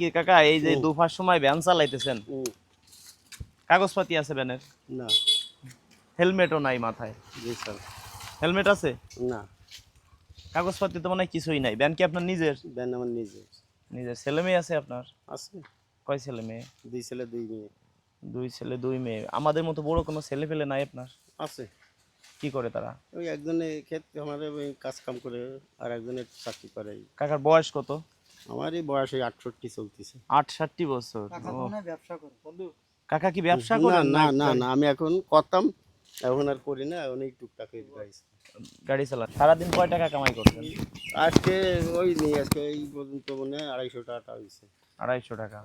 কি কাকা এই যে দুপার সময় ভ্যান চালাইতেছেন? কাগজপাতি আছে ভ্যানের? না। হেলমেটও নাই মাথায়? জি স্যার। হেলমেট আছে? না। কাগজপাতি তো মনে কিছুই নাই। ভ্যান কি আপনার নিজের? ব্যান আমার নিজে নিজের। ছেলে মেয়ে আছে আপনার? আছে। কয় ছেলে মেয়ে? দুই ছেলে দুই মেয়ে। দুই ছেলে দুই মেয়ে। আমাদের মতো বড় কোনো ছেলে পেলে নাই আপনার? আছে। কি করে তারা? ওই একজনে ক্ষেত আমার ওই কাজ কাম করে আর একজনের চাকরি করে। কাকার বয়স কত? আমার এই বয়স ওই আটষট্টি চলতেছে। আটষট্টি বছর। ও। কাকা কি ব্যবসা না করেন না না না আমি এখন করতাম এখন আর করি না এখন এই টুকটাক গাড়ি গাড়ি চালান। সারাদিন কয় টাকা কামাই করছেন আজকে ওই নেই আজকে এই পর্যন্ত মনে হয় আড়াইশো টাকা হয়েছে আড়াইশো টাকা।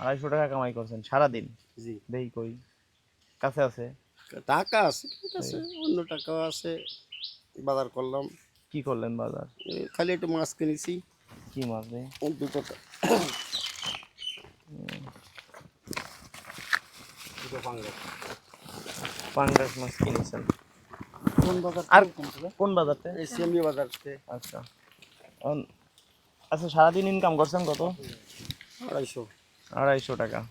আড়াইশো টাকা কামাই করছেন সারাদিন? জি। দেখি কই। কাছে আছে? টাকা আছে ঠিক আছে অন্য টাকাও আছে বাজার করলাম। কি করলেন বাজার? খালি একটু মাছ কিনেছি। কি মাছ নেই ও দুটো দুটো পাঙ্গাস। পাঙ্গাস মাছ কিনেছেন। কোন বাজার আর কোন বাজারতে এই সিএমবি বাজার থেকে। আচ্ছা। এখন- আচ্ছা সারাদিন ইনকাম করছেন কত? আড়াইশো। আড়াইশো টাকা।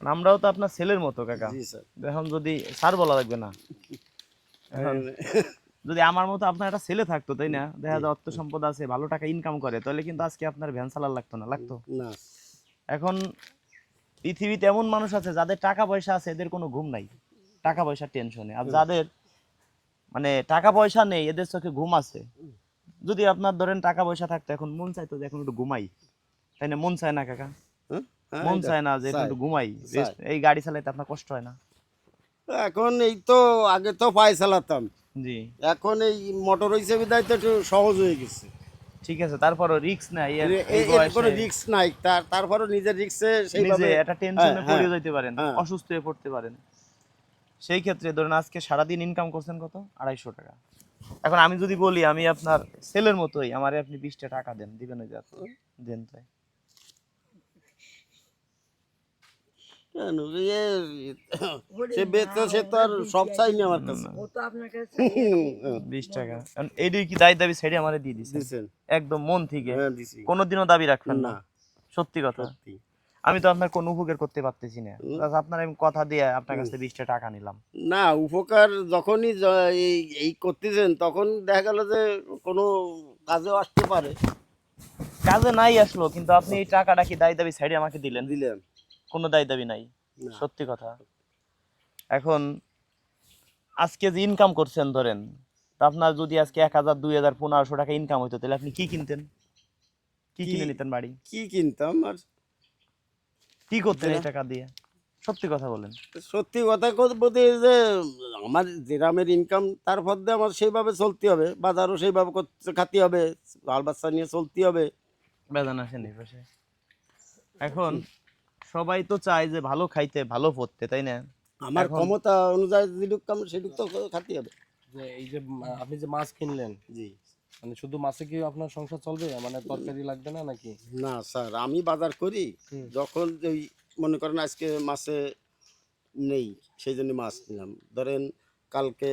আমরাও তো আপনার ছেলের মতো কাকা। এখন যদি স্যার বলা লাগবে না। এখন যদি আমার মতো আপনার একটা ছেলে থাকতো তাই না? দেখা যায় অর্থ সম্পদ আছে ভালো টাকা ইনকাম করে তাহলে কিন্তু আজকে আপনার ভ্যান চালার লাগতো না লাগতো? না। এখন পৃথিবীতে এমন মানুষ আছে যাদের টাকা পয়সা আছে এদের কোনো ঘুম নাই। টাকা পয়সার টেনশনে আর যাদের মানে টাকা পয়সা নেই এদের চোখে ঘুম আছে। যদি আপনার ধরেন টাকা পয়সা থাকতো এখন মন চাইতো যে এখন একটু ঘুমাই। তাই না? মন চায় না কাকা। হ্যাঁ? মন চায় না যে একটু ঘুমাই। এই গাড়ি চালাইতে আপনার কষ্ট হয় না। এখন এই তো আগে তো পায়ে চালাতাম। জি। এখন এই মোটর হয়েছে বিদায় তো একটু সহজ হয়ে গেছে। ঠিক আছে তারপরও রিস্ক নাই কোনো রিস্ক নাই তার তারপরে নিজের রিস্কে সেইভাবে একটা টেনশনে পড়ে যেতে পারেন হ্যাঁ। অসুস্থ হয়ে পড়তে পারেন। সেই ক্ষেত্রে ধরেন আজকে সারাদিন ইনকাম করছেন কত? আড়াইশো টাকা। এখন আমি যদি বলি আমি আপনার ছেলের মতোই আমারে আপনি বিশটা টাকা দেন দিবেন ওই দেন তাই। কেন, এ, সে বেচতে সে তো আর সব চাইনি আমার কাছে। বিশ টাকা। কারণ এইটাই কি দায় দাবি আমারে দিয়ে দিছেন। একদম মন থেকে। হ্যাঁ দিছি। কোনোদিনও দাবি রাখবেন না। সত্যি কথা। আমি তো আপনার কোনো উপকার করতে পারতেছি না। আপনার আমি কথা দিয়ে আপনার কাছে বিশটা টাকা নিলাম। না উপকার যখনই এই এই করতেছেন তখন দেখা গেল যে কোনো কাজেও আসতে পারে। কাজে নাই আসলো কিন্তু আপনি এই টাকাটা কি দায় দাবি ছেড়ে আমাকে দিলেন? দিলেন। কোনো দায় দাবি নাই। সত্যি কথা। এখন আজকে যে ইনকাম করছেন ধরেন আপনার যদি আজকে এক হাজার দুই হাজার পনেরোশো টাকা ইনকাম হইতো তাহলে আপনি কি কিনতেন? কি কিনে নিতেন বাড়ি? কি কিনতাম আর? কি করতেন এই টাকা দিয়ে? সত্যি কথা বলেন। সত্যি কথা বলতে যে আমার গ্রামের ইনকাম তার মধ্যে আমার সেইভাবে চলতে হবে। বাজারও সেইভাবে করতে খাতে হবে বাল বাচ্চা নিয়ে চলতে হবে। বেদান আসেন এখন সবাই তো চায় যে ভালো খাইতে ভালো পড়তে তাই না? আমার ক্ষমতা অনুযায়ী যেটুক কাম সেটুক তো খাতে হবে। যে এই যে আপনি যে মাছ কিনলেন জি। মানে শুধু মাছে কি আপনার সংসার চলবে? মানে তরকারি লাগবে না নাকি? না স্যার আমি বাজার করি যখন ওই মনে করেন আজকে মাছে নেই সেই জন্য মাছ নিলাম। ধরেন কালকে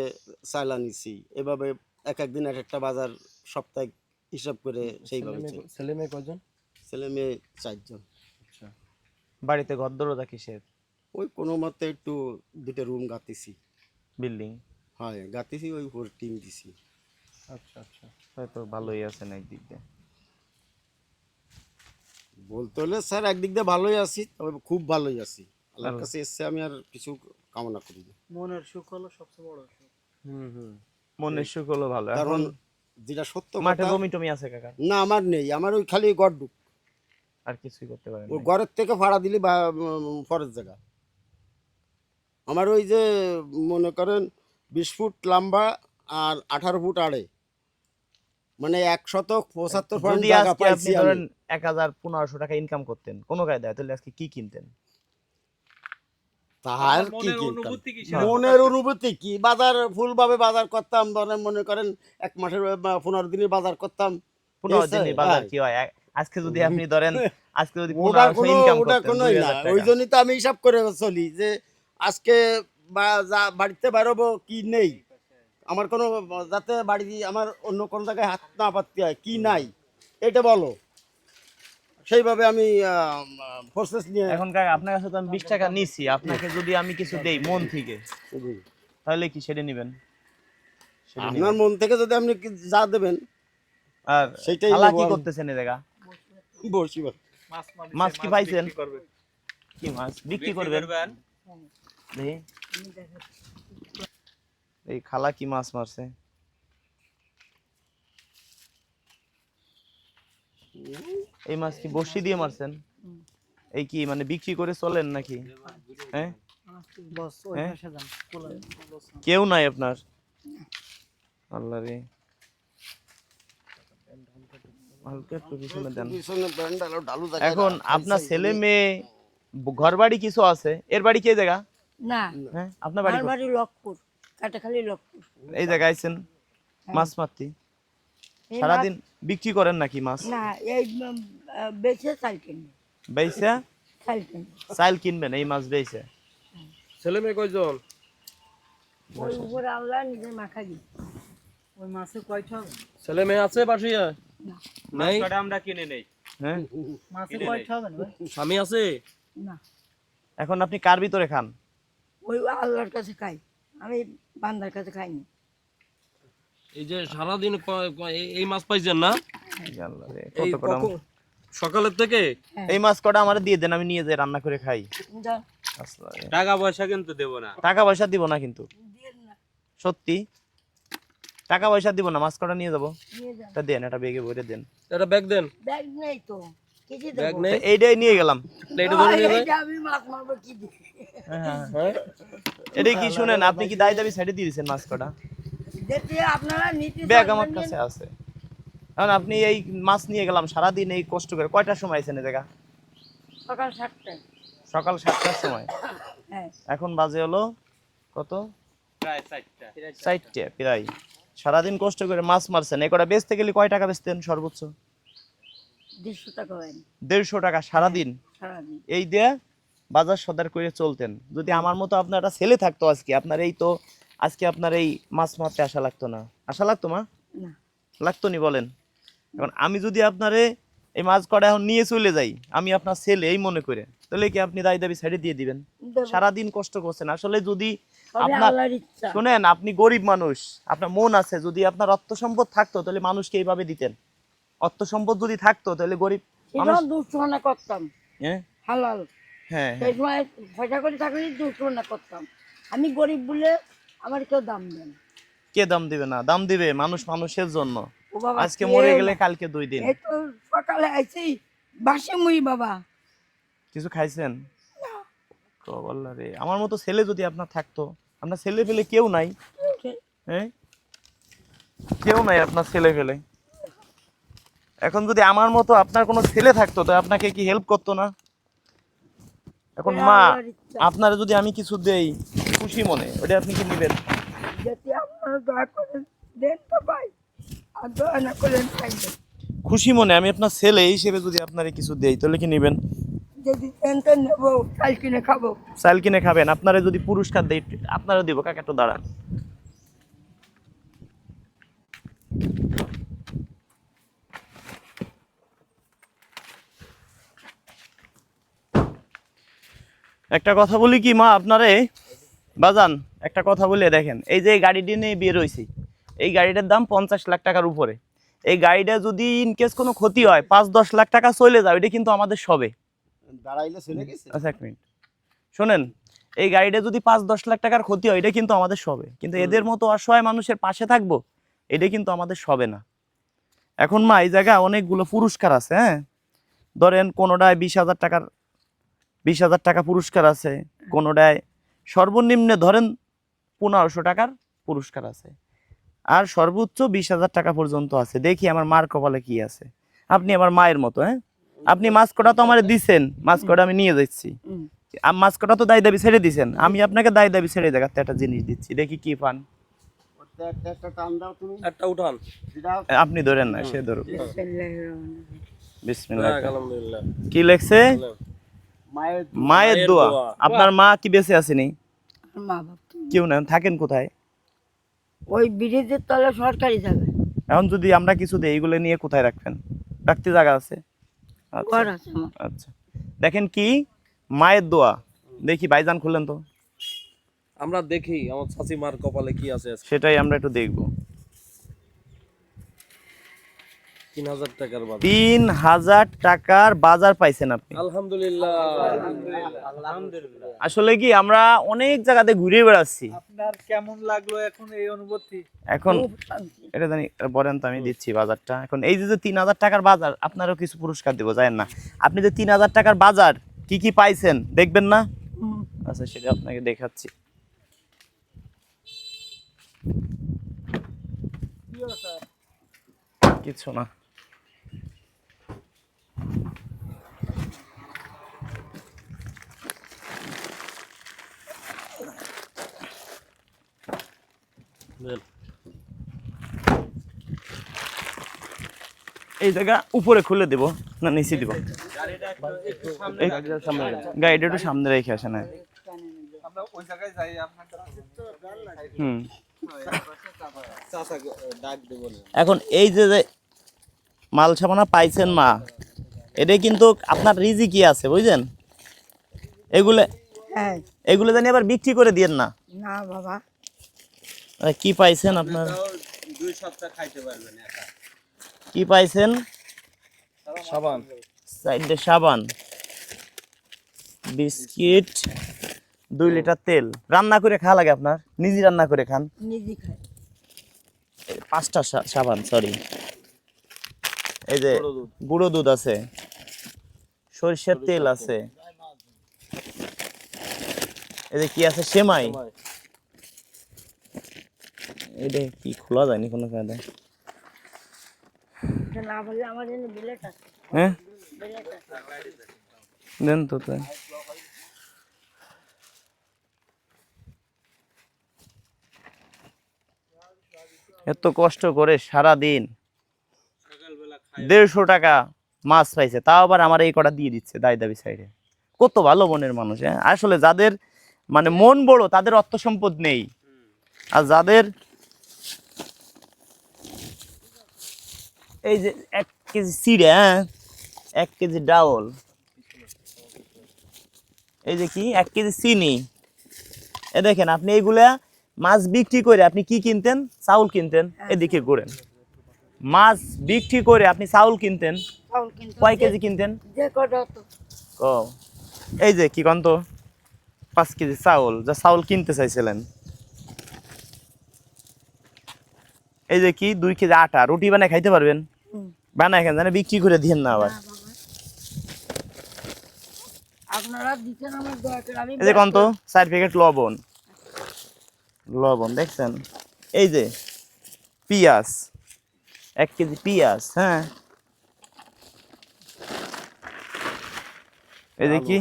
চাইলা নিছি এভাবে এক একদিন এক একটা বাজার সপ্তাহে হিসাব করে সেইভাবে ছেলে মেয়ে- কয়জন ছেলে মেয়ে চারজন। বাড়িতে ঘর দরজা কিসের ওই কোনো মতে একটু দুটো রুম গাতিছি বিল্ডিং হয় গাতিছি ওই উপর টিম দিছি। আচ্ছা আচ্ছা। হয়তো ভালোই আছেন একদিক দিয়ে। বলতে হলে স্যার একদিক দিয়ে ভালোই আছি তবে খুব ভালোই আছি। আল্লাহর কাছে এসছে আমি আর কিছু কামনা করি না। মনের সুখ হলো সবচেয়ে বড় সুখ। হুম হুম। মনের সুখ হলো ভালো। কারণ এখন যেটা সত্য মাঠে জমি টমি আছে কাকা? না আমার নেই। আমার ওই খালি গড্ডুক আর কিছুই করতে পারেন ওই নাই। ঘরের থেকে ভাড়া দিলি বা পরের জায়গা আমার ওই যে মনে করেন বিশ ফুট লম্বা আর আঠারো ফুট আড়ে। মানে এক শতক পঁচাত্তর যদি আজকে আপনি ধরেন এক হাজার পনেরোশো টাকা ইনকাম করতেন কোনো কায়দায়? তাহলে আজকে কি কিনতেন? তার কি? মনের অনুভূতি কি বাজার ফুলভাবে বাজার করতাম ধরেন মনে করেন এক মাসের পনেরো দিনের বাজার করতাম। পনেরো Yes, দিনে বাজার হ্যাঁ। কি হয়? আজকে যদি আপনি ধরেন আজকে যদি ওটা কোনো ওটা করতেন না। ওই জন্যই তো আমি হিসাব করে চলি যে আজকে বা বাড়িতে বেরোবো কি নেই? আমার কোনো যাতে বাড়ি আমার অন্য কোনো জায়গায় হাত না পাততে হয় কি নাই? এটা বলো। সেইভাবে আমি প্রসেস নিয়ে এখন কাকা আপনার কাছে তো আমি বিশ টাকা নিছি। আপনাকে যদি আমি কিছু দেই মন থেকে তাহলে কি সেটা নেবেন। আপনার মন থেকে যদি আপনি যা দেবেন আর সেটাই কি করতেছেন এই জায়গা? বসি। মাছ কি পাইছেন? কি মাছ? বিক্রি করবেন? এই খালা কি মাছ মারছে? এই মাছ কি বসি দিয়ে মারছেন? এই কি মানে বিক্রি করে চলেন নাকি? হ্যাঁ? বস ওই হ্যাঁ? বস কেউ নাই আপনার? আল্লাহ রে। হালকা একটু পিছনে দেন। এখন আপনার ছেলে মেয়ে ঘর বাড়ি কিছু আছে? এর বাড়ি কে জায়গা? না। হ্যাঁ আপনার বাড়ি আমার বাড়ি লক্ষপুর কাটাখালি লক্ষপুর এই জায়গায় আইছেন? মাছ মারতি? সারাদিন বিক্রি করেন নাকি মাছ? না এই বেচে চাল কিনবে বেইছে চাল কিনবে চাইল কিনবেন এই মাছ বেইছে ছেলে মেয়ে কয়জন? ওই উপরে আল্লাহ নিজে মাখা দিই। ওই মাছে কয়টা? ছেলে মেয়ে আছে বাসিয়া? না। নাই? হ্যাঁ? মাছে কয়টা হবে ভাই। স্বামী আছে? না। এখন আপনি কার ভিতরে খান? ওই আল্লাহর কাছে খাই। আমি বান্দার কাছে খাইনি। এই যে সারাদিন এই- মাছ পাইছেন না? সকালের থেকে? এই মাছ কটা আমার দিয়ে দেন আমি নিয়ে যাই রান্না করে খাই। টাকা পয়সা কিন্তু দেবো না। টাকা পয়সা দিব না কিন্তু। সত্যি? টাকা পয়সা দিব না মাছ কটা নিয়ে যাব এটা দেন এটা বেগে ভরে দেন। এটা ব্যাগ দেন? ব্যাগ নেই তো কিছু ব্যাগ নেই? এইটাই নিয়ে গেলাম। প্লেটে ধরে নিয়ে যায় আমি মাছ মারবো কি হ্যাঁ কি শুনেন আপনি কি দায় দাবি সাইডে দিয়ে দিয়েছেন মাছ কটা যেতে আপনারা নিতে ব্যাগ আমার কাছে আছে। এখন আপনি এই মাছ নিয়ে গেলাম সারাদিন এই কষ্ট করে। কয়টার সময় আইছেন এই জায়গা? সকাল সাতটায় সকাল সাতটার সময়? হ্যাঁ। এখন বাজে হলো কত? প্রায় চারটা। চারটে প্রায়। সারাদিন কষ্ট করে মাছ মারছেন। এ কটা বেচতে গেলে কয় টাকা বেচতেন সর্বোচ্চ? দেড়শো টাকা দেড়শো টাকা সারাদিন? এই দিয়ে বাজার সদার করে চলতেন। যদি আমার মতো আপনার একটা ছেলে থাকতো আজকে আপনার এই তো আজকে আপনার এই মাছ মারতে আসা লাগতো না। আসা লাগতো মা? লাগতো নি বলেন? এখন আমি যদি আপনারে এই মাছ কটা এখন নিয়ে চলে যাই। আমি আপনার ছেলে এই মনে করে। তাহলে কি আপনি দায় দাবি সাইডে দিয়ে দিবেন? সারাদিন কষ্ট করছেন। আসলে যদি আপনার শোনেন আপনি গরিব মানুষ আপনার মন আছে যদি আপনার অর্থ সম্পদ থাকতো তাহলে মানুষকে এইভাবে দিতেন। অর্থ সম্পদ যদি থাকতো তাহলে গরিব মানুষ দুষ্টমনা করতাম। হ্যাঁ? হালাল। হ্যাঁ হ্যাঁ। পয়সা করে থাকলে করতাম। আমি গরিব বলে আমার কেউ দাম দেন কে দাম দিবে না? দাম দিবে মানুষ মানুষের জন্য। আজকে মরে গেলে কালকে দুই দিন। সকালে আইছি বাসে মুই বাবা। কিছু খাইছেন? কবল্লা রে আমার মতো ছেলে যদি আপনার থাকতো আপনার ছেলে ফেলে কেউ নাই? হ্যাঁ কেউ নাই আপনার ছেলে ফেলে এখন যদি আমার মতো আপনার কোনো ছেলে থাকতো তো আপনাকে কি হেল্প করতো না? এখন মা। আপনারা যদি আমি কিছু দেই খুশি মনে ওটা আপনি কি নেবেন যদি আপনারা দয়া করে দেন তো ভাই আর দয়া না করলেন খাইবেন খুশি মনে আমি আপনার ছেলে হিসেবে যদি আপনারে কিছু দেই তাহলে কি নেবেন? যদি নেব চাল কিনে খাব। চাল কিনে খাবেন আপনারা যদি পুরস্কার দেই আপনারা দিব কাকা একটু দাঁড়ান। একটা কথা বলি কি মা আপনারে? বাজান একটা কথা বলে দেখেন এই যে গাড়িটি নিয়ে বিয়ে হয়েছি এই গাড়িটার দাম পঞ্চাশ লাখ টাকার উপরে। এই গাড়িটা যদি ইনকেস কোনো ক্ষতি হয় পাঁচ দশ লাখ টাকা চলে যাবে এটা কিন্তু আমাদের সবে। দাঁড়াইলে চলে গেছে? আচ্ছা এক মিনিট। শোনেন এই গাড়িটা যদি পাঁচ দশ লাখ টাকার ক্ষতি হয় এটা কিন্তু আমাদের সবে। কিন্তু এদের মতো অসহায় মানুষের পাশে থাকব এটা কিন্তু আমাদের সবে না। এখন মা এই জায়গায় অনেকগুলো পুরস্কার আছে হ্যাঁ? ধরেন কোনোটায় বিশ হাজার টাকার বিশ হাজার টাকা পুরস্কার আছে কোনোটায় সর্বনিম্নে ধরেন পনেরোশো টাকার পুরস্কার আছে। আর সর্বোচ্চ বিশ হাজার টাকা পর্যন্ত আছে। দেখি আমার মার কপালে কি আছে। আপনি আমার মায়ের মতো হ্যাঁ? আপনি মাছ কটা তো আমার দিছেন। মাছ কটা আমি নিয়ে যাচ্ছি। হুম। আম- মাছ কটা তো দায় দাবি ছেড়ে দিছেন। আমি আপনাকে দায় দাবি ছেড়ে দেখাতে একটা জিনিস দিচ্ছি। দেখি কি পান। একটা একটা একটা টান দাও তুমি একটা উঠান। দাও আপনি ধরেন না সে ধরুন কি লেখছে? মায়ের দোয়া। আপনার মা কি বেঁচে আসেনি কেউ না থাকেন কোথায়? ওই ব্রিজের তলে সরকারি যাবে এখন যদি আমরা কিছু দিই এইগুলো নিয়ে কোথায় রাখবেন? রাখতে জায়গা আছে? আচ্ছা। আচ্ছা। দেখেন কি? মায়ের দোয়া। দেখি বাইজান খুললেন তো? আমরা দেখি আমার মার কপালে কি আছে সেটাই আমরা একটু দেখব। তিন হাজার টাকার বাজার। পাইছেন আপনি। আলহামদুলিল্লাহ। আসলে কি আমরা অনেক জায়গাতে ঘুরে বেড়াচ্ছি। আপনার কেমন লাগল এখন এই অনুভূতি? এখন এটা জানি বলেন তো আমি দিচ্ছি বাজারটা। এখন এই যে যে তিন হাজার টাকার বাজার আপনারও কিছু পুরস্কার দেবো জানেন না। আপনি যে তিন হাজার টাকার বাজার কি কি পাইছেন দেখবেন না? আচ্ছা সেটা আপনাকে দেখাচ্ছি। কিছু না। এই জায়গা উপরে খুলে দেব না নিচে দিব? গাড়িটা একটু সামনে রেখে আসে না এখন এই যে যে মাল সামানা পাইছেন মা এটা কিন্তু আপনার রিজি কি আছে বুঝছেন এগুলো হ্যাঁ। এগুলো জানি আবার বিক্রি করে দিয়েন না। না বাবা। কি পাইছেন আপনার? দুই সপ্তাহ খাইতে পারবেন একা কি পাইছেন? সাবান। চারটে সাবান। বিস্কিট দুই লিটার তেল। রান্না করে খাওয়া লাগে আপনার? নিজে রান্না করে খান? নিজে খাই। পাঁচটা সাবান সরি এই যে গুঁড়ো দুধ। আছে। সরিষার তেল আছে। এই যে কি আছে? সেমাই। এটা কি খোলা যায়নি কোনো আছে। হ্যাঁ? দেন তো তাই। এত কষ্ট করে সারা দিন দেড়শো টাকা মাছ পাইছে তাও আবার আমার এই কটা দিয়ে দিচ্ছে দায় দাবি সাইডে। কত ভালো মনের মানুষ হ্যাঁ? আসলে যাদের মানে মন বড় তাদের অর্থ সম্পদ নেই আর যাদের এই যে এক কেজি চিড়ে হ্যাঁ? এক কেজি ডাউল। এই যে কি? এক কেজি চিনি। এ দেখেন আপনি এইগুলা মাছ বিক্রি করে আপনি কি কিনতেন? চাউল কিনতেন? এদিকে ঘুরেন। মাছ বিক্রি করে আপনি চাউল কিনতেন? কয় কেজি কিনতেন? ও এই যে কি কন তো পাঁচ কেজি চাউল যা চাউল কিনতে চাইছিলেন। এই যে কি দুই কেজি আটা রুটি বানায় খাইতে পারবেন? বানায় খান জানে বিক্রি করে দিয়েন না আবার। এই যে কন তো চার প্যাকেট লবণ। লবণ দেখছেন? এই যে পিঁয়াজ। এক কেজি পিঁয়াজ। হ্যাঁ। এই দেখি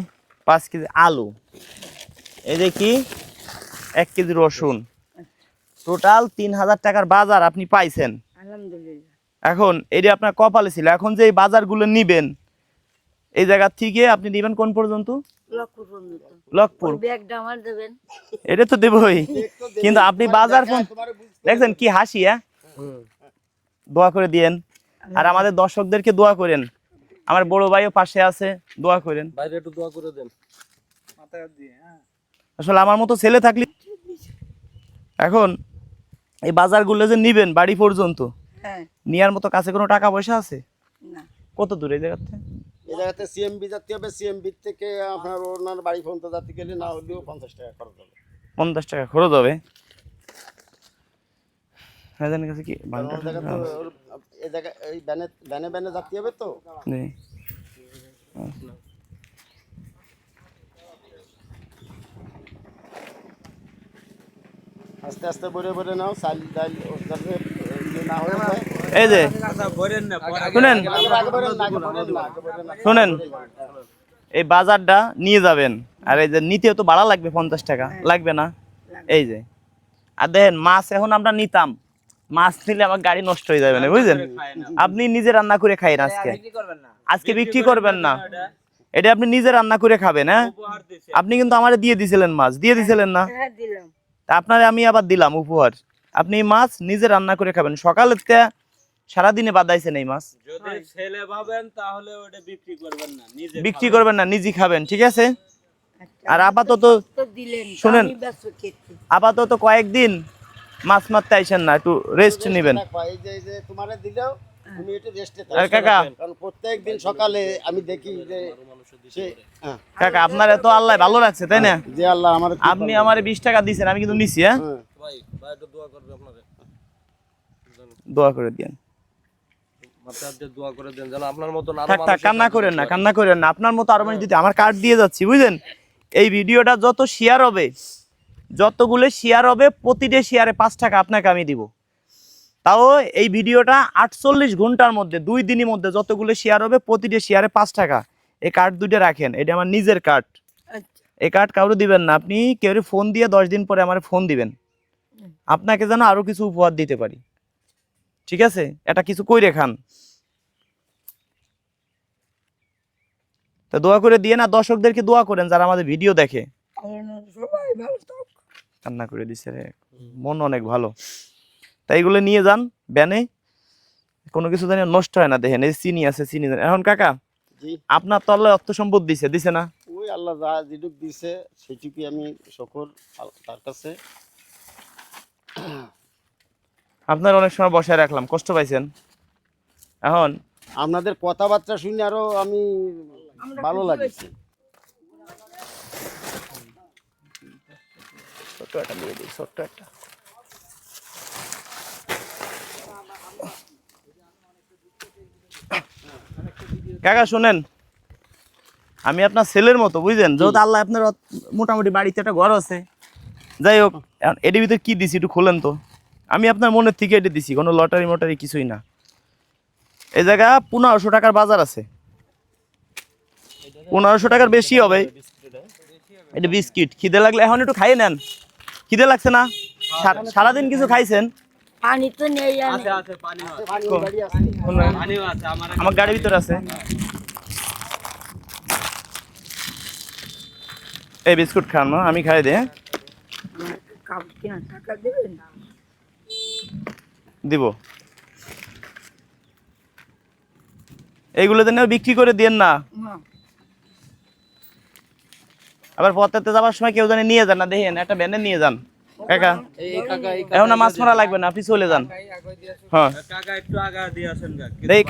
পাঁচ কেজি আলু। এই দেখি এক কেজি রসুন। টোটাল তিন হাজার টাকার বাজার আপনি পাইছেন। এখন এটা আপনার কপালে ছিল। এখন যে এই বাজারগুলো নিবেন এই জায়গা থেকে আপনি নিবেন কোন পর্যন্ত? লকপুর এটা তো দেবই। কিন্তু আপনি বাজার দেখছেন কি হাসি হ্যাঁ? দোয়া করে দিয়েন। আর আমাদের দর্শকদেরকে দোয়া করেন। আমার বড় ভাইও পাশে আছে দোয়া করেন। বাইরে একটু দোয়া করে দেন। মাথায় দিয়ে হ্যাঁ। আসলে আমার মতো ছেলে থাকলে এখন এই বাজারগুলো যে নিবেন বাড়ি পর্যন্ত হ্যাঁ। নেওয়ার মতো কাছে কোনো টাকা পয়সা আছে? কত দূরে এই জায়গাতে? এই জায়গাতে সিএমবি যাতে হবে সিএমবি থেকে আপনার ওনার বাড়ি পর্যন্ত যাতে গেলে না হলেও পঞ্চাশ টাকা খরচ হবে। পঞ্চাশ টাকা খরচ হবে। হাজারের কাছে কি তো এই জায়গা এই ব্যানে ব্যানে ব্যানে যাতে হবে তো? নেই আস্তে আস্তে বরে বরে নাও চাল ডাল ইয়ে না হয়ে। এই যে শুনেন। শুনেন। এই বাজারটা নিয়ে যাবেন। আর এই যে নিতেও তো ভাড়া লাগবে পঞ্চাশ টাকা। লাগবে না? এই যে। আর দেখেন মাছ এখন আমরা নিতাম। মাছ নিলে আমার গাড়ি নষ্ট হয়ে যাবে না বুঝলেন? আপনি নিজে রান্না করে খাইন আজকে। আজকে বিক্রি করবেন না। এটা। আপনি নিজে রান্না করে খাবেন হ্যাঁ? আপনি কিন্তু আমারে দিয়ে দিছিলেন মাছ দিয়ে দিছিলেন না? হ্যাঁ দিলাম। তা আপনারে আমি আবার দিলাম উপহার। আপনি মাছ নিজে রান্না করে খাবেন। সকালের সারাদিনে বাদাইছেন এই মাছ। যদি ছেলে ভাবেন তাহলে ওটা বিক্রি করবেন না নিজে খাবেন। করবেন না নিজে খাবেন ঠিক আছে? আর আপাতত তো দিলেন শোনেন। আমি ব্যস্ত খেতে। আপাতত কয়েকদিন মাছ মারতে আইসেন না একটু রেস্ট নেবেন। রাখবা, এই যে এই যে তোমারে দিলেও তুমি একটু রেস্টে আর কাকা? কারণ সকালে আমি দেখি যে হ্যাঁ। কাকা আপনার এত আল্লাহ ভালো লাগছে তাই না? যে আল্লাহ আমার আপনি আমার বিশ টাকা দিয়েছেন আমি কিন্তু নিছি হ্যাঁ? হ্যাঁ। ভাই ভাই একটু দোয়া করবে আপনাদের দোয়া করে দিয়েন মাথায় হাত দিয়ে দোয়া করে দেন যেন আপনার না কান্না করেন না। আপনার মতো আরও মানুষ দিতে আমার কার্ড দিয়ে যাচ্ছি বুঝলেন? এই ভিডিওটা যত শেয়ার হবে যতগুলো শেয়ার হবে প্রতিটা শেয়ারে পাঁচ টাকা আপনাকে আমি দিব। তাও এই ভিডিওটা আটচল্লিশ ঘণ্টার মধ্যে দুই দিনের মধ্যে যতগুলো শেয়ার হবে প্রতিটা শেয়ারে পাঁচ টাকা। এই কার্ড দুইটা রাখেন এটা আমার নিজের কার্ড আচ্ছা। এই কার্ড কারও দিবেন না আপনি কেউ ফোন দিয়ে দশ দিন পরে আমার ফোন দিবেন। আপনাকে যেন আরও কিছু উপহার দিতে পারি। ঠিক আছে? এটা কিছু কই রেখান তা দোয়া করে দিয়ে না দর্শকদেরকে দোয়া করেন যারা আমাদের ভিডিও দেখে। সবাই ভালো কান্না করে দিছে রে। মন অনেক ভালো। তাই এগুলো নিয়ে যান ব্যানে। কোনো কিছু জানি নষ্ট হয় না দেখেন এই চিনি আছে চিনি। এখন কাকা জি। আপনার তল্লে অর্থ সম্পদ দিছে দিছে না? ওই আল্লাহ যা যেটুক দিছে সেইটুকুই আমি সকল তার কাছে। আপনার অনেক সময় বসায় রাখলাম কষ্ট পাইছেন। এখন আপনাদের কথাবার্তা শুনে আরও আমি ভালো লাগছে। ছোট্ট একটা দিয়ে দিই ছোট্ট একটা। কাকা শুনেন আমি আপনার ছেলের মতো বুঝলেন? যেহেতু আল্লাহ আপনার মোটামুটি বাড়িতে একটা ঘর আছে। যাই হোক এটির ভিতরে কি দিছি একটু খোলেন তো। আমি আপনার মনের থেকে এটা দিছি কোনো লটারি মটারি কিছুই না। এই জায়গা পনেরোশো টাকার বাজার আছে। পনেরোশো টাকার বেশি হবে। এটা বিস্কিট খিদে লাগলে এখন একটু খাইয়ে নেন। খিদে লাগছে না? সারাদিন কিছু খাইছেন? পানি তো নেই আর আছে আছে পানি আছে। পানি বাড়ি আছে? পানিও আছে আমার গাড়ির ভিতরে আছে। এই বিস্কুট খান আমি খাই দে? কাপ কেনা টাকা দেবেন? দিব। এইগুলো দেন বিক্রি করে দিয়েন না। না। আবার পথেতে যাওয়ার সময় কেউ জানি নিয়ে যান না, দেখেন, একটা ব্যানে নিয়ে যান। কাকা এখন মাছ মারা লাগবে না, আপনি চলে যান। হ্যাঁ।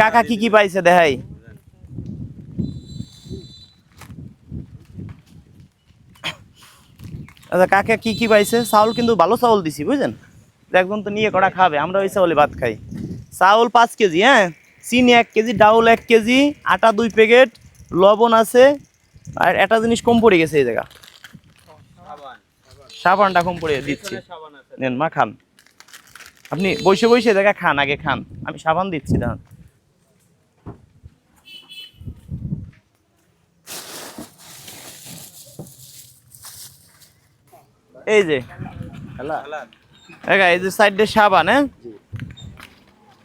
কাকা কি কি পাইছে, দেখাই। আচ্ছা কাকা কি কি পাইছে? চাউল কিন্তু ভালো চাউল দিছি, বুঝলেন? একদম তো নিয়ে কড়া খাবে, আমরা ওই চাউলে ভাত খাই। চাউল পাঁচ কেজি হ্যাঁ? চিনি এক কেজি, ডাউল এক কেজি, আটা দুই প্যাকেট, লবণ আছে আর একটা জিনিস কম পড়ে গেছে এই জায়গা। সাবান সাবানটা কম পড়ে দিচ্ছি। নেন মা খান। আপনি বসে বসে দেখা খান আগে খান। আমি সাবান দিচ্ছি দাঁড়ান। এই যে। এই যে সাইডে সাবান হ্যাঁ?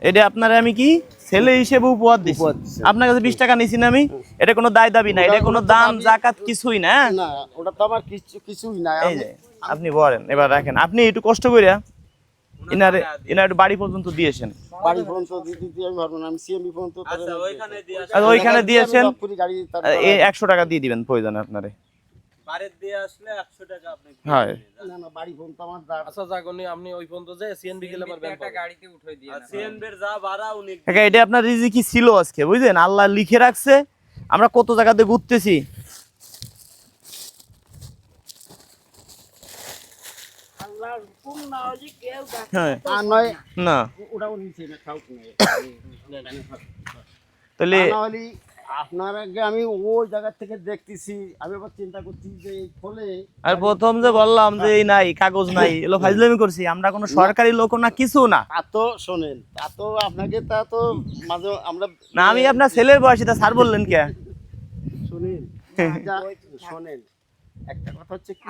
এটা আপনারা আমি কি? ছেলে হিসেবে উপহার দিচ্ছি আপনার কাছে বিশ টাকা নিছি না আমি। এটা কোনো দায় দাবি না এটা কোনো দাম জাকাত কিছুই না হ্যাঁ? না ওটা তো আমার কিছু কিছুই না। এই যে আপনি বলেন এবার রাখেন। আপনি একটু কষ্ট করে ইনারে ইনার একটু বাড়ি পর্যন্ত দিয়েছেন। বাড়ি পর্যন্ত দিতে আমি পারব না আমি সিএমবি ফোন তো আচ্ছা ওইখানে দিয়ে আসেন আচ্ছা ওইখানে দিয়েছেন এই একশো টাকা দিয়ে দিবেন প্রয়োজন আপনারে। বাড়ির দিয়ে আসলে একশো টাকা আপনি হয়। না না বাড়ি ফোন তো আমার আচ্ছা যাগনি আপনি ওই পর্যন্ত যে সিএনবি গেলে পারবেন আর সিএনবির যা ভাড়া উনি কাকা এটা আপনার রিজিকি ছিল আজকে বুঝলেন? আল্লাহ লিখে রাখছে। আমরা কত জায়গাতে ঘুরতেছি? না হ্যাঁ। না। ওটাও নিচে না খাও তাহলে আপনার আগে আমি ওই জায়গা থেকে দেখতেছি। আমি আবার চিন্তা করছি যে ফলে আর প্রথম যে বললাম যে এই নাই কাগজ নাই এলো ফাইজলামি করছি। আমরা কোনো সরকারি লোক না কিছু না। তা তো শোনেন তা তো আপনাকে তা তো মাঝে আমরা না আমি আপনার ছেলের বয়সী তা স্যার বললেন কে? শুনেন শোনেন একটা কথা হচ্ছে কি?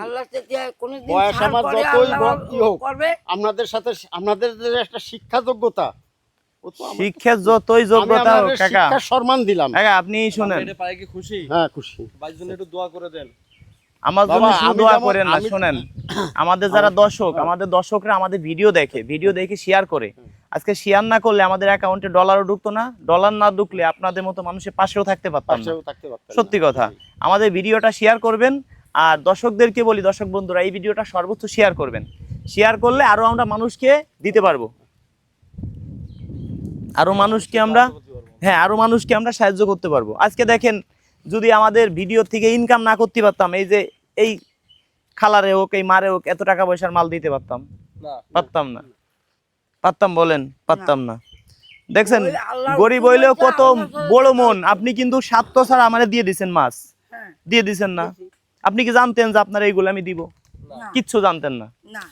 বয়স আমার যতই হোক। আপনাদের সাথে আপনাদের একটা শিক্ষা যোগ্যতা শিক্ষার যতই যোগ্যতা কাকা। সম্মান দিলাম। কাকা আপনি শোনেন। খুশি? হ্যাঁ খুশি। জন্য একটু দোয়া করে দেন। আমার জন্য দোয়া করেন না শোনেন। আমাদের যারা দর্শক আমাদের দর্শকরা আমাদের ভিডিও দেখে ভিডিও দেখে শেয়ার করে। আজকে শেয়ার না করলে আমাদের অ্যাকাউন্টে ডলারও ঢুকতো না। ডলার না ঢুকলে আপনাদের মতো মানুষের পাশেও থাকতে পারতাম। সত্যি কথা। আমাদের ভিডিওটা শেয়ার করবেন। আর দর্শকদেরকে বলি দর্শক বন্ধুরা এই ভিডিওটা সর্বোচ্চ শেয়ার করবেন। শেয়ার করলে আরও আমরা মানুষকে দিতে পারব। আরও মানুষকে আমরা হ্যাঁ আরও মানুষকে আমরা সাহায্য করতে পারব। আজকে দেখেন যদি আমাদের ভিডিও থেকে ইনকাম না করতে পারতাম এই যে এই খালারে হোক এই মারে হোক এত টাকা পয়সার মাল দিতে পারতাম। পারতাম না। পারতাম বলেন পারতাম না। দেখছেন গরিব হইলেও কত বড় মন। আপনি কিন্তু স্বার্থ ছাড়া আমারে দিয়ে দিছেন মাছ। হ্যাঁ, দিয়ে দিছেন না। আপনি কি জানতেন যে আপনার এইগুলো আমি দিব? কিচ্ছু জানতেন না। না।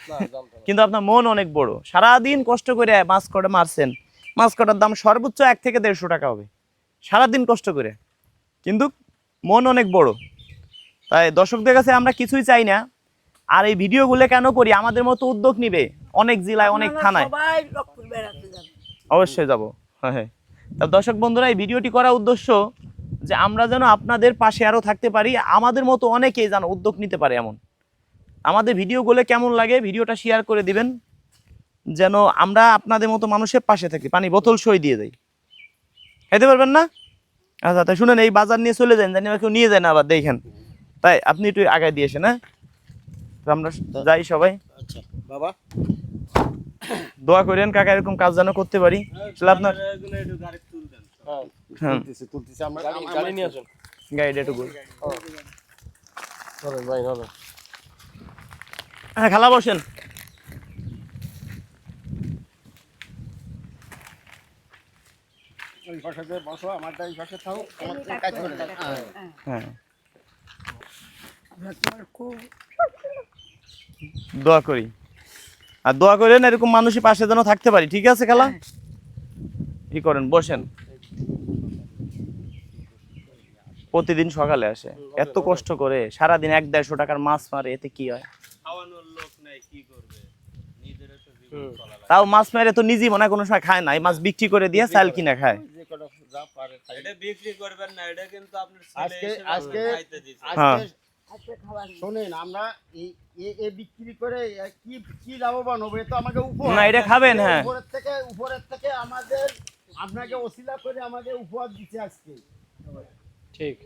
না জানতাম না। কিন্তু আপনার মন অনেক বড়। সারাদিন কষ্ট করে মাছ করে মারছেন। মাছ কটার দাম সর্বোচ্চ এক থেকে দেড়শো টাকা হবে। সারাদিন কষ্ট করে। কিন্তু মন অনেক বড়। তাই দর্শকদের কাছে আমরা কিছুই চাই না। আর এই ভিডিওগুলো কেন করি? আমাদের মতো উদ্যোগ নিবে অনেক জেলায় অনেক থানায়। অবশ্যই যাব। হ্যাঁ হ্যাঁ। তা দর্শক বন্ধুরা এই ভিডিওটি করার উদ্দেশ্য যে আমরা যেন আপনাদের পাশে আরও থাকতে পারি। আমাদের মতো অনেকেই যেন উদ্যোগ নিতে পারে এমন। আমাদের ভিডিওগুলো কেমন লাগে ভিডিওটা শেয়ার করে দিবেন। যেন আমরা আপনাদের মতো মানুষের পাশে থাকি। পানি বোতল সই দিয়ে দেই। খাইতে পারবেন না? আচ্ছা তাই শুনেন এই বাজার নিয়ে চলে যান জানি কেউ নিয়ে যায় না আবার দেখেন। তাই আপনি একটু আগায় দিয়েছেন হ্যাঁ? তো আমরা যাই সবাই। আচ্ছা বাবা। দোয়া করেন কাকা এরকম কাজ যেন করতে পারি। তাহলে আপনার হ্যাঁ হ্যাঁ। তুলতেছি তুলতেছি আমরা গাড়ি আমরা- গাড়ি নিয়ে আসুন গাইড একটু বল। চলেন ভাই চলেন হ্যাঁ খালা বসেন ওই পাশে বসো আমারটা এই পাশে থাকো আমার কাজ করে হ্যাঁ। হ্যাঁ। খুব দোয়া করি। আর দোয়া করেন এরকম মানুষের পাশে যেন থাকতে পারি ঠিক আছে খালা? ই করেন বসেন। প্রতিদিন সকালে আসে। এত কষ্ট করে সারাদিন এক দেড়শো টাকার মাছ মারে এতে কি হয়? খাওয়ানোর লোক নাই কি করবে? নিজেরও তো জীবন চলা লাগে তাও মাছ মেরে তো নিজেই মনে হয় কোনো সময় খায় না এই মাছ বিক্রি করে দিয়ে চাল কিনে খায়। যে পারে তাই। এটা বিক্রি করবেন না এটা কিন্তু আপনার আজকে আজকে হ্যাঁ। আজকে। শোনেন আমরা এই এ- বিক্রি করে কি কি লাভবান হবে তো আমাকে উপহার। না, এটা খাবেন, হ্যাঁ। উপরের থেকে উপরের থেকে আমাদের আপনাকে ওসিলা করে আমাকে উপহার দিচ্ছে আজকে। ঠিক।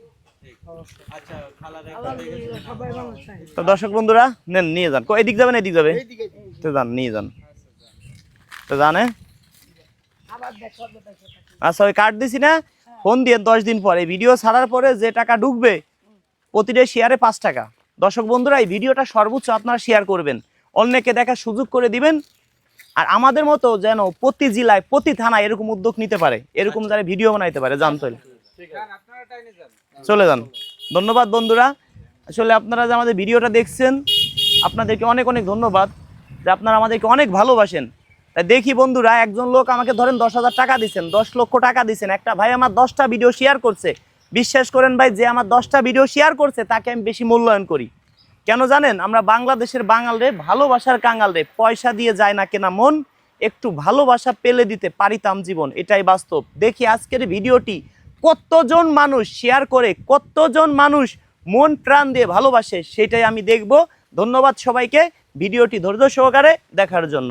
আচ্ছা খালারে আলহামদুলিল্লাহ সবাই ভালো থাকে তো দর্শক বন্ধুরা নেন নিয়ে যান। এদিক যাবেন এদিক যাবে তো যান নিয়ে যান। তো জানে আবার বেঁচে থাকি। আচ্ছা ওই কার্ড দিছি না ফোন দিয়ে দশ দিন পরে। ভিডিও ছাড়ার পরে যে টাকা ঢুকবে প্রতিটা শেয়ারে পাঁচ টাকা। দর্শক বন্ধুরা এই ভিডিওটা সর্বোচ্চ আপনারা শেয়ার করবেন। অন্যকে দেখার সুযোগ করে দিবেন। আর আমাদের মতো যেন প্রতি জেলায় প্রতি থানায় এরকম উদ্যোগ নিতে পারে এরকম যারা ভিডিও বানাইতে পারে জানতো আপনারা চলে যান। ধন্যবাদ বন্ধুরা। আসলে আপনারা যে আমাদের ভিডিওটা দেখছেন আপনাদেরকে অনেক অনেক ধন্যবাদ যে আপনারা আমাদেরকে অনেক ভালোবাসেন। দেখি বন্ধুরা, একজন লোক আমাকে ধরেন দশ হাজার টাকা দিচ্ছেন দশ লক্ষ টাকা দিচ্ছেন একটা ভাই আমার দশটা ভিডিও শেয়ার করছে। বিশ্বাস করেন ভাই, যে আমার দশটা ভিডিও শেয়ার করছে, তাকে আমি বেশি মূল্যায়ন করি। কেন জানেন? আমরা বাংলাদেশের বাঙাল রে, ভালোবাসার কাঙাল রে, পয়সা দিয়ে যায় না কেনা মন, একটু ভালোবাসা পেলে দিতে পারিতাম জীবন, এটাই বাস্তব। দেখি আজকের ভিডিওটি কতজন মানুষ শেয়ার করে, কতজন মানুষ মন প্রাণ দিয়ে ভালোবাসে, সেটাই আমি দেখব। ধন্যবাদ সবাইকে ভিডিওটি ধৈর্য সহকারে দেখার জন্য।